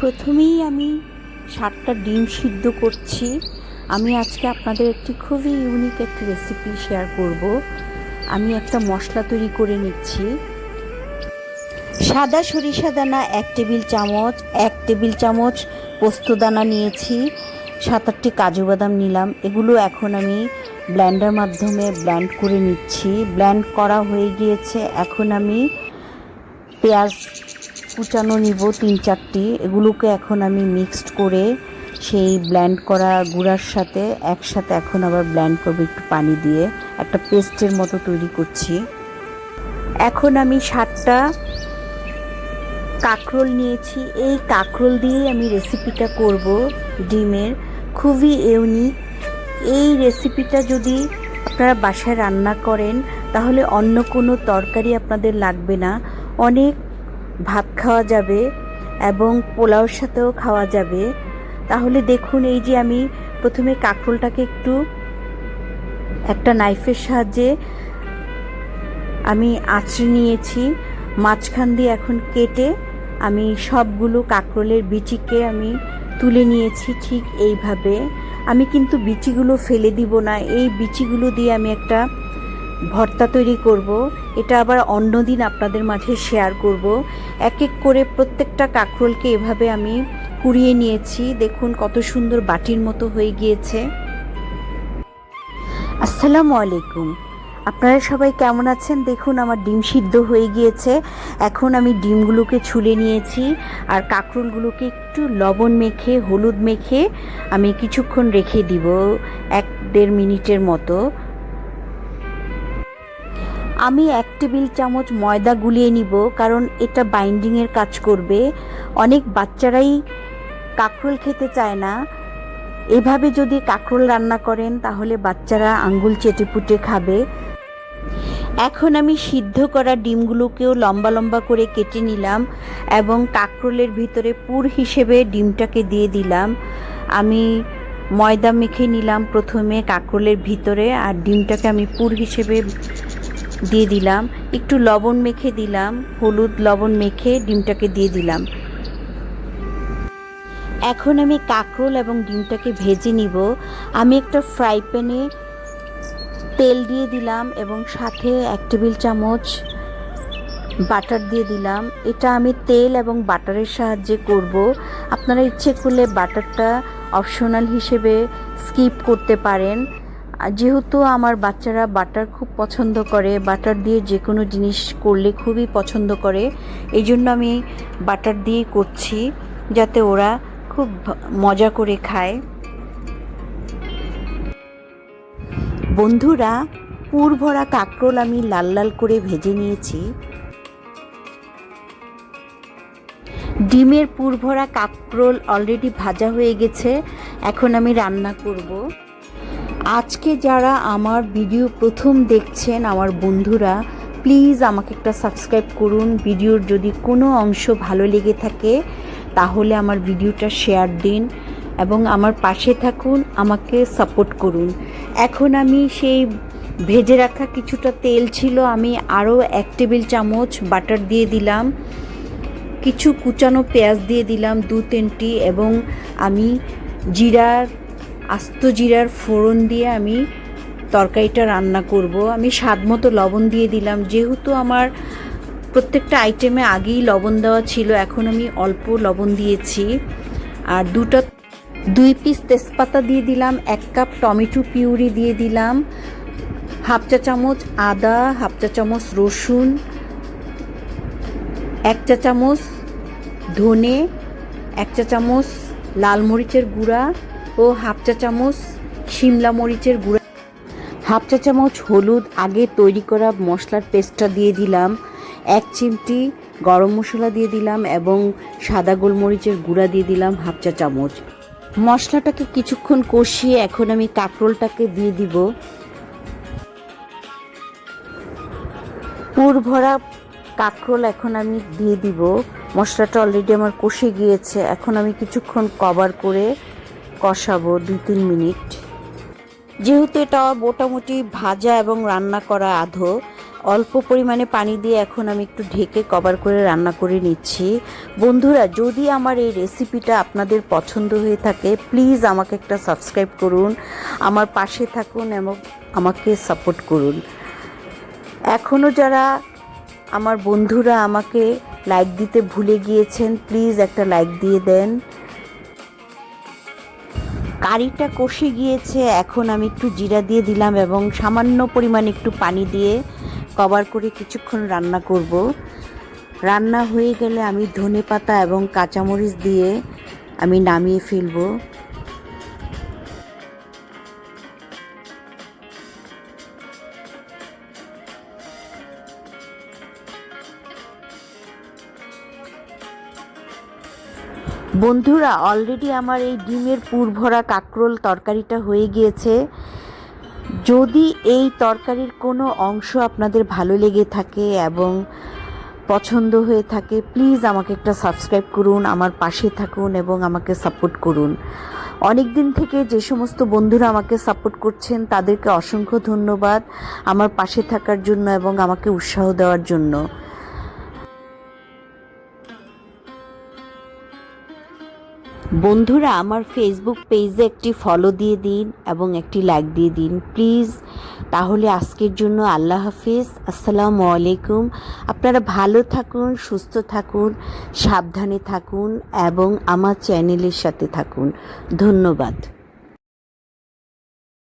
প্রথমেই আমি সাতটা ডিম সিদ্ধ করছি। আমি আজকে আপনাদের একটি খুবই ইউনিক একটি রেসিপি শেয়ার করব। আমি একটা মশলা তৈরি করে নিচ্ছি। সাদা সরিষা দানা এক টেবিল চামচ, এক টেবিল চামচ পোস্ত দানা নিয়েছি, সাত আটটি কাজু বাদাম নিলাম। এগুলো এখন আমি ব্ল্যান্ডার মাধ্যমে ব্ল্যান্ড করে নিচ্ছি। ব্ল্যান্ড করা হয়ে গিয়েছে। এখন আমি পেঁয়াজ কুচানো নিব তিন চারটি। এগুলোকে এখন আমি মিক্সড করে সেই ব্ল্যান্ড করা গুঁড়ার সাথে একসাথে এখন আবার ব্ল্যান্ড করব একটু পানি দিয়ে। একটা পেস্টের মতো তৈরি করছি। এখন আমি সাতটা কাঁকরোল নিয়েছি। এই কাঁকরোল দিয়েই আমি রেসিপিটা করব ডিমের। খুবই ইউনিক এই রেসিপিটা যদি আপনারা বাসায় রান্না করেন, তাহলে অন্য কোনো তরকারি আপনাদের লাগবে না। অনেক ভাত খাওয়া যাবে এবং পোলাওর সাথেও খাওয়া যাবে। তাহলে দেখুন এই যে আমি প্রথমে কাঁকরোলটাকে একটু একটা নাইফের সাহায্যে আমি আঁচড়ে নিয়েছি। মাঝখান দিয়ে এখন কেটে আমি সবগুলো কাঁকরোলের বিচিকে আমি তুলে নিয়েছি ঠিক এইভাবে। আমি কিন্তু বিচিগুলো ফেলে দিব না। এই বিচিগুলো দিয়ে আমি একটা ভর্তা তৈরি করব। এটা আবার অন্যদিন আপনাদের মাঝে শেয়ার করব। এক এক করে প্রত্যেকটা কাঁকরোলকে এভাবে আমি কুড়িয়ে নিয়েছি। দেখুন কত সুন্দর বাটির মতো হয়ে গিয়েছে। আসসালামু আলাইকুম। আপনারা সবাই কেমন আছেন? দেখুন আমার ডিম সিদ্ধ হয়ে গিয়েছে। এখন আমি ডিমগুলোকে ছুলে নিয়েছি আর কাঁকরোলগুলোকে একটু লবণ মেখে, হলুদ মেখে আমি কিছুক্ষণ রেখে দিব, এক দেড় মিনিটের মতো। আমি এক টেবিল চামচ ময়দা গুলিয়ে নিব, কারণ এটা বাইন্ডিংয়ের কাজ করবে। অনেক বাচ্চারাই কাঁকরোল খেতে চায় না। এভাবে যদি কাঁকরোল রান্না করেন, তাহলে বাচ্চারা আঙ্গুল চেটেপুটে খাবে। এখন আমি সিদ্ধ করা ডিমগুলোকেও লম্বা লম্বা করে কেটে নিলাম এবং কাঁকরোলের ভিতরে পুর হিসেবে ডিমটাকে দিয়ে দিলাম। আমি ময়দা মেখে নিলাম প্রথমে কাঁকরোলের ভিতরে, আর ডিমটাকে আমি পুর হিসেবে দিয়ে দিলাম। একটু লবণ মেখে দিলাম। হলুদ লবণ মেখে ডিমটাকে দিয়ে দিলাম। এখন আমি কাঁকরোল এবং ডিমটাকে ভেজে নিব। আমি একটা ফ্রাই প্যানে তেল দিয়ে দিলাম এবং সাথে এক টেবিল চামচ বাটার দিয়ে দিলাম। এটা আমি তেল এবং বাটারের সাহায্যে করব। আপনারা ইচ্ছে করলে বাটারটা অপশনাল হিসেবে স্কিপ করতে পারেন। আর যেহেতু আমার বাচ্চারা বাটার খুব পছন্দ করে, বাটার দিয়ে যে কোনো জিনিস করলে খুবই পছন্দ করে, এই জন্য আমি বাটার দিয়ে করছি যাতে ওরা খুব মজা করে খায়। বন্ধুরা, পুর ভরা কাঁকরোল আমি লাল লাল করে ভেজে নিয়েছি। ডিমের পুর ভরা কাঁকরোল অলরেডি ভাজা হয়ে গেছে, এখন আমি রান্না করব। আজকে যারা আমার ভিডিও প্রথম দেখছেন আমার বন্ধুরা প্লিজ আমাকে একটা সাবস্ক্রাইব করুন। ভিডিওর যদি কোনো অংশ ভালো লেগে থাকে, তাহলে আমার ভিডিওটা শেয়ার দিন এবং আমার পাশে থাকুন, আমাকে সাপোর্ট করুন। এখন আমি সেই ভেজে রাখা কিছুটা তেল ছিল, আমি আরও এক টেবিল চামচ বাটার দিয়ে দিলাম। কিছু কুচানো পেঁয়াজ দিয়ে দিলাম দু তিনটি এবং আমি জিরার আস্ত জিরার ফোড়ন দিয়ে আমি তরকারিটা রান্না করব। আমি স্বাদ মতো লবণ দিয়ে দিলাম। যেহেতু আমার প্রত্যেকটা আইটেমে আগেই লবণ দেওয়া ছিল, এখন আমি অল্প লবণ দিয়েছি। আর দুটো, দুই পিস তেজপাতা দিয়ে দিলাম, এক কাপ টমেটো পিউরি দিয়ে দিলাম, হাফ চা চামচ আদা, হাফ চা চামচ রসুন, এক চা চামচ ধনে, এক চা চামচ লাল মরিচের গুঁড়া ও হাফ চা চামচ শিমলা মরিচের গুঁড়া। হাফ চা চামচ হলুদ আগে তৈরি করা মশলার পেস্টটা দিয়ে দিলাম। এক চিমটি গরম মশলা দিয়ে দিলাম এবং সাদা গোলমরিচের গুঁড়া দিয়ে দিলাম হাফ চা চামচ। মশলাটাকে কিছুক্ষণ কষিয়ে এখন আমি কাঁকরোলটাকে দিয়ে দিব। পুর ভরা কাঁকরোল এখন আমি দিয়ে দিব। মশলাটা অলরেডি আমার কষে গিয়েছে। এখন আমি কিছুক্ষণ কভার করে কষাবো দু তিন মিনিট। যেহেতু এটা মোটামুটি ভাজা এবং রান্না করা আধো, অল্প পরিমাণে পানি দিয়ে এখন আমি একটু ঢেকে কভার করে রান্না করে নিচ্ছি। বন্ধুরা, যদি আমার এই রেসিপিটা আপনাদের পছন্দ হয়ে থাকে, প্লিজ আমাকে একটা সাবস্ক্রাইব করুন, আমার পাশে থাকুন এবং আমাকে সাপোর্ট করুন। এখনও যারা আমার বন্ধুরা আমাকে লাইক দিতে ভুলে গিয়েছেন, প্লিজ একটা লাইক দিয়ে দেন। কারিটা কষে গিয়েছে, এখন আমি একটু জিরা দিয়ে দিলাম এবং সামান্য পরিমাণ একটু পানি দিয়ে কভার করে কিছুক্ষণ রান্না করব। রান্না হয়ে গেলে আমি ধনে পাতা এবং কাঁচামরিচ দিয়ে আমি নামিয়ে ফেলব। বন্ধুরা অলরেডি আমার এই ডিমের পুর ভরা কাকরোল তরকারিটা হয়ে গিয়েছে। যদি এই তরকারির কোনো অংশ আপনাদের ভালো লেগে থাকে এবং পছন্দ হয়ে থাকে প্লিজ আমাকে একটা সাবস্ক্রাইব করুন, আমার পাশে থাকুন এবং আমাকে সাপোর্ট করুন। অনেক দিন থেকে যে সমস্ত বন্ধুরা আমাকে সাপোর্ট করছেন, তাদেরকে অসংখ্য ধন্যবাদ আমার পাশে থাকার জন্য এবং আমাকে উৎসাহ দেওয়ার জন্য। বন্ধুরা, আমার ফেসবুক পেজে একটি ফলো দিয়ে দিন এবং একটি লাইক দিয়ে দিন প্লিজ তাহলে আজকের জন্য আল্লাহ হাফিজ। আসসালামু আলাইকুম। আপনারা ভালো থাকুন, সুস্থ থাকুন, সাবধানে থাকুন এবং আমার চ্যানেলের সাথে থাকুন। ধন্যবাদ।